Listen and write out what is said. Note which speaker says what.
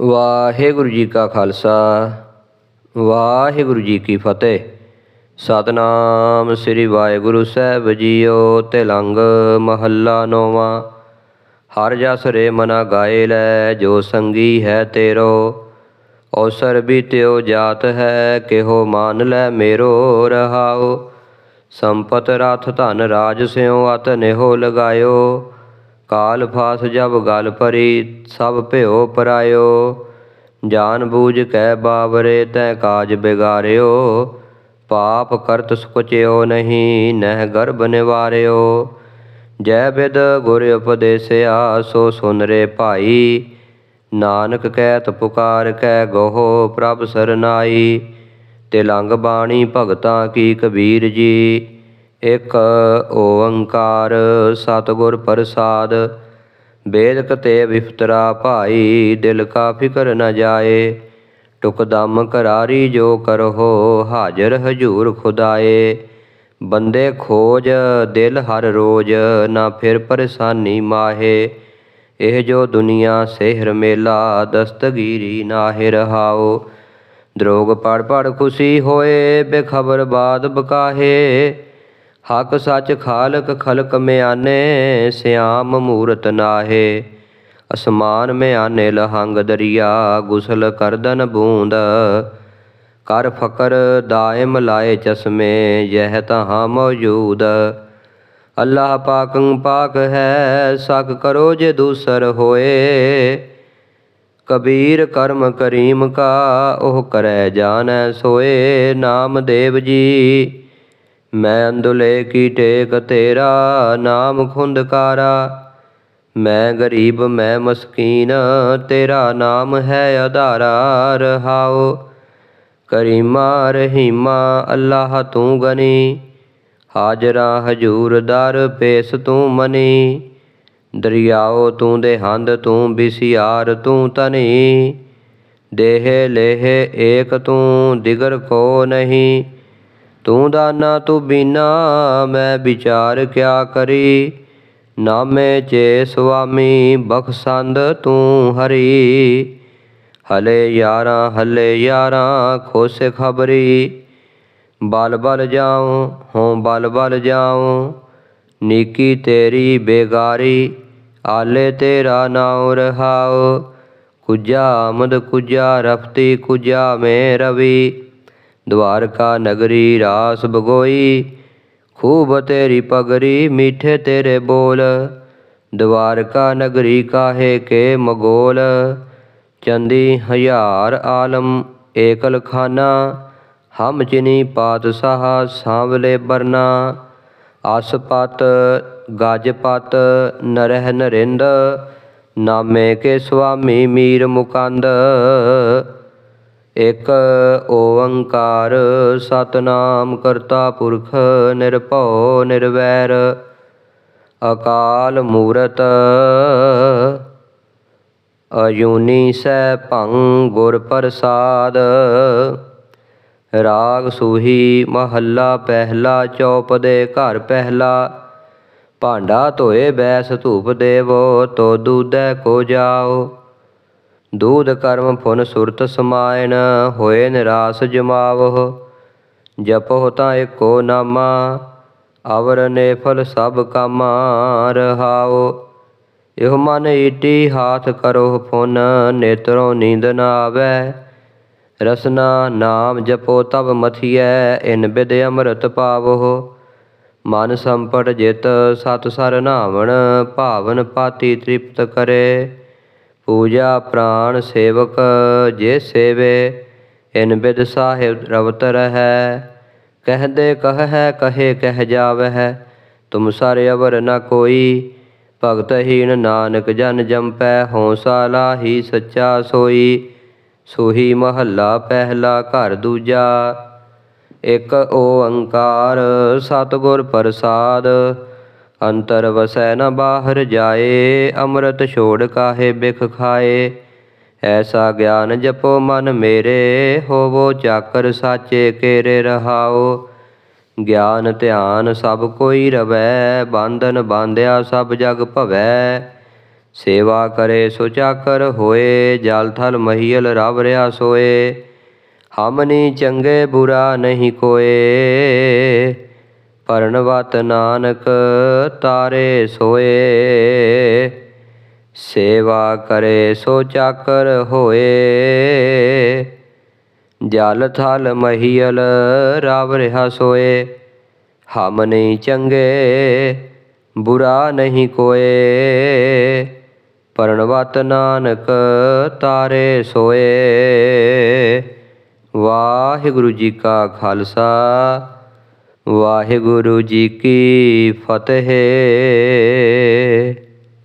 Speaker 1: ਵਾਹਿਗੁਰੂ ਜੀ ਕਾ ਖਾਲਸਾ, ਵਾਹਿਗੁਰੂ ਜੀ ਕੀ ਫਤਿਹ। ਸਤਨਾਮ ਸ੍ਰੀ ਵਾਹਿਗੁਰੂ ਸਾਹਿਬ ਜੀਓ ਤਿਲੰਗ ਮਹੱਲਾ ਨੋਵਾਂ। ਹਰ ਜਸ ਰੇ ਮਨਾ ਗਾਏ ਲੈ, ਜੋ ਸੰਗੀ ਹੈ ਤੇਰੋ। ਔਸਰ ਵੀ ਤਿਉ ਜਾਤ ਹੈ, ਕਿਹੋ ਮਾਨ ਲੈ ਮੇਰੋ ਰਹਾਓ ਸੰਪਤ ਰਥ ਧਨ ਰਾਜ ਸਿਉ, ਅਤ ਨਿਹੋ ਲਗਾਇਓ। ਕਾਲ ਫਾਸ ਜਬ ਗਲ ਭਰੀ, ਸਭ ਭਿਓ ਪਰਾਇਓ। ਜਾਨ ਬੂਝ ਕੈ ਬਾਵਰੇ, ਤੈ ਕਾਜ ਬਿਗਾਰਿਓ। ਪਾਪ ਕਰਤ ਸੁਕਚਿਓ ਨਹੀਂ, ਨਹਿ ਗਰਭ ਨਿਵਾਰਿਓ। ਜੈ ਬਿਦ ਗੁਰ ਉਪਦੇਸਿਆ, ਸੋ ਸੁਨ ਰੇ ਭਾਈ। ਨਾਨਕ ਕਹਿਤ ਪੁਕਾਰ ਕੈ ਗੋਹ, ਪ੍ਰਭ ਸਰਨਾਈ ਤਿਲੰਗ ਬਾਣੀ ਭਗਤਾਂ ਕੀ ਕਬੀਰ ਜੀ। ਇਕ ਓੰਕਾਰ ਸਤਿਗੁਰ ਪ੍ਰਸਾਦ ਬੇਦ ਤੇ ਵਿਫਤਰਾ ਭਾਈ, ਦਿਲ ਕਾ ਫਿਕਰ ਨ ਜਾਏ ਟੁਕਦਮ ਕਰਾਰੀ ਜੋ ਕਰਹੋ, ਹਾਜ਼ਰ ਹਜੂਰ ਖੁਦਾਏ। ਬੰਦੇ ਖੋਜ, ਦਿਲ ਹਰ ਰੋਜ, ਨਾ ਫਿਰ ਪਰੇਸ਼ਾਨੀ ਮਾਹੇ। ਇਹ ਜੋ ਦੁਨੀਆ ਸਿਹਰ ਮੇਲਾ, ਦਸਤਗੀਰੀ ਨਾਹਿ ਰਹਾਓ ਦਰੋਗ ਪੜ ਪੜ ਖੁਸ਼ੀ ਹੋਏ, ਬੇਖਬਰ ਬਾਦ ਬਕਾਹੇ। ਹਕ ਸੱਚ ਖਾਲਕ ਖਲਕ ਮਿਆਨੇ, ਸਿਆਮ ਮੂਰਤ ਨਾਹੇ। ਅਸਮਾਨ ਮਿਆਨੇ ਲਹੰਗ ਦਰਿਆ, ਗੁਸਲ ਕਰਦਨ ਬੂੰਦ। ਕਰ ਫਕਰ ਦਾਇਮ ਲਾਏ ਚਸ਼ਮੇ, ਯਹ ਤਹਾਂ ਮੌਜੂਦ। ਅੱਲਾਹ ਪਾਕੰ ਪਾਕ ਹੈ ਸਕ ਕਰੋ ਜੇ ਦੂਸਰ ਹੋਏ। ਕਬੀਰ ਕਰਮ ਕਰੀਮ ਕਾ, ਉਹ ਕਰੈ ਜਾਣੈ ਸੋਏ। ਨਾਮ ਦੇਵ ਜੀ ਮੈਂ ਅੰਦੁਲੇ ਕੀ ਟੇਕ ਤੇਰਾ, ਨਾਮ ਖੁੰਦਕਾਰਾ। ਮੈਂ ਗਰੀਬ, ਮੈਂ ਮਸਕੀਨ, ਤੇਰਾ ਨਾਮ ਹੈ ਆਧਾਰਾ, ਰਹਾਓ। ਕਰੀਮਾ, ਰਹੀਮਾ, ਅੱਲਾਹ ਤੂੰ ਗਨੀ। ਹਾਜ਼ਰਾ ਹਜੂਰ ਦਰ, ਪੇਸ ਤੂੰ ਮਨੀ। ਦਰਿਆਓ ਤੂੰ ਦੇ ਹੰਦ, ਤੂੰ ਬਿਸਿਆਰ, ਤੂੰ ਤਨੀ ਦੇਹ ਲੇਹ ਏਕ ਤੂੰ, ਦਿਗਰ ਕੋ ਨਹੀਂ। ਤੂੰ ਦਾਨਾ ਤੂੰ ਬੀਨਾ, ਮੈਂ ਵਿਚਾਰ ਕਿਆ ਕਰੀ? ਨਾਮੇ ਚੇ ਸੁਆਮੀ ਬਖਸ਼ੰਦ ਤੂੰ ਹਰੀ। ਹਲੇ ਯਾਰਾਂ ਹਲੇ ਯਾਰਾਂ, ਖੁਸ਼ ਖਬਰੀ। ਬਲ ਬਲ ਜਾਉ ਹੋਂ ਬਲ ਬਲ ਜਾਉ। ਨੀਕੀ ਤੇਰੀ ਬੇਗਾਰੀ, ਆਲੇ ਤੇਰਾ ਨਾਉ ਰਹਾਉ। ਕੁਜਾ ਆਮਦ ਕੁਜਾ ਰਫਤੀ ਕੁਜਾ ਮੇ ਰਵੀ। ਦਵਾਰਕਾ ਨਗਰੀ ਰਾਸ ਬਗੋਈ ਖੂਬ ਤੇਰੀ ਪਗਰੀ ਮੀਠੇ ਤੇਰੇ ਬੋਲ। ਦਵਾਰਕਾ ਨਗਰੀ ਕਾਹੇ ਕੇ ਮਗੋਲ। ਚੰਦੀ ਹਜ਼ਾਰ ਆਲਮ ਏਕਲ ਖਾਨਾ, ਹਮ ਚਿਨੀ ਪਾਤਸ਼ਾਹ ਸਾਂਵਲੇ ਬਰਨਾ। ਅਸਪਤ ਗਜਪਤ ਨਰਹਿ ਨਰਿੰਦ, ਨਾਮੇ ਕੇ ਸੁਆਮੀ ਮੀਰ ਮੁਕੰਦ। ਇਕ ਓੰਕਾਰ ਸਤਨਾਮ ਕਰਤਾ ਪੁਰਖ ਨਿਰਭਉ ਨਿਰਵੈਰ, ਅਕਾਲ ਮੂਰਤ ਅਯੂਨੀ ਸੈ ਭੰ ਗੁਰ ਪ੍ਰਸਾਦ, ਰਾਗ ਸੂਹੀ ਮਹੱਲਾ ਪਹਿਲਾ ਚੌਪ ਦੇ ਘਰ ਪਹਿਲਾ, ਭਾਂਡਾ ਧੋਏ ਬੈਸ ਧੂਪ ਦੇਵੋ ਤੋ ਦੂਧੈ ਕੋ ਜਾਓ। ਦੂਧ ਕਰਮ ਫੁਨ ਸੁਰਤ ਸਮਾਇਣ ਹੋਏ ਨਿਰਾਸ ਜਮਾਵਹੁ। ਜਪਹੁ ਤਾਂ ਏਕੋ ਨਾਮਾ, ਅਵਰ ਨੇ ਸਭ ਕਾਮਾ ਰਹਾਓ ਇਹ ਮਨ ਈਟੀ ਹਾਥ ਕਰੋ ਫੁਨ, ਨੇਤਰੋਂ ਨੀਂਦ ਨਾ ਆਵੈ। ਰਸਨਾ ਨਾਮ ਜਪੋ ਤਬ ਮਥੀਐ, ਇਨ ਬਿਦ ਅੰਮ੍ਰਿਤ ਪਾਵੋ ਮਨ ਸੰਪਟ ਜਿਤ ਸਤ ਸਰ ਨਾਵਣ, ਭਾਵਨ ਪਾਤੀ ਤ੍ਰਿਪਤ ਕਰੇ। ਪੂਜਾ ਪ੍ਰਾਣ ਸੇਵਕ ਜੇ ਸੇਵੇ, ਇਨ ਬਿਦ ਸਾਹਿਬ ਰਵਤ ਰਹੈ। ਕਹਦੇ ਕਹ ਹੈ ਕਹੇ, ਕਹਿ ਜਾਵਹਿ। ਤੁਮ ਸਾਰੇ ਅਵਰ ਨ ਕੋਈ ਭਗਤਹੀਨ ਨਾਨਕ ਜਨ ਜੰਪੈ। ਹਉਸਾ ਲਾਹੀ ਸੱਚਾ ਸੋਈ, ਸੋਹੀ ਮਹੱਲਾ ਪਹਿਲਾ ਘਰ ਦੂਜਾ। ਇਕ ਓੰਕਾਰ ਸਤਿਗੁਰ ਪ੍ਰਸਾਦ ਅੰਤਰ ਵਸੈ ਨ ਬਾਹਰ ਜਾਏ, ਅੰਮ੍ਰਿਤ ਛੋੜ ਕਾਹੇ ਬਿਖ ਖਾਏ। ਐਸਾ ਗਿਆਨ ਜਪੋ ਮਨ ਮੇਰੇ, ਹੋਵੋ ਚਾਕਰ ਸਾਚੇ ਕੇਰੇ ਰਹਾਓ। ਗਿਆਨ ਧਿਆਨ ਸਭ ਕੋਈ ਰਵੈ, ਬੰਧਨ ਬਾਂਧਿਆ ਸਭ ਜਗ ਭਵੈ। ਸੇਵਾ ਕਰੇ ਸੋ ਚਾਕਰ ਹੋਏ, ਜਲ ਥਲ ਮਹੀਲ ਰਵ ਰਿਆ ਸੋਏ। ਹਮਨੀ ਚੰਗੇ ਬੁਰਾ ਨਹੀਂ ਕੋਏ। ਪਰਣਵਤ ਨਾਨਕ ਤਾਰੇ ਸੋਏ, ਸੇਵਾ ਕਰੇ ਸੋ ਚਾਕਰ ਹੋਏ। ਜਲ ਥਲ ਮਹੀਲ ਰਵ ਰਿਆ ਸੋਏ, ਹਮ ਨਹੀਂ ਚੰਗੇ, ਬੁਰਾ ਨਹੀਂ ਕੋਏ। ਪਰਣਵਤ ਨਾਨਕ ਤਾਰੇ ਸੋਏ, ਵਾਹਿਗੁਰੂ ਜੀ ਕਾ ਖਾਲਸਾ। ਵਾਹਿਗੁਰੂ ਜੀ ਕੀ ਫਤਿਹ।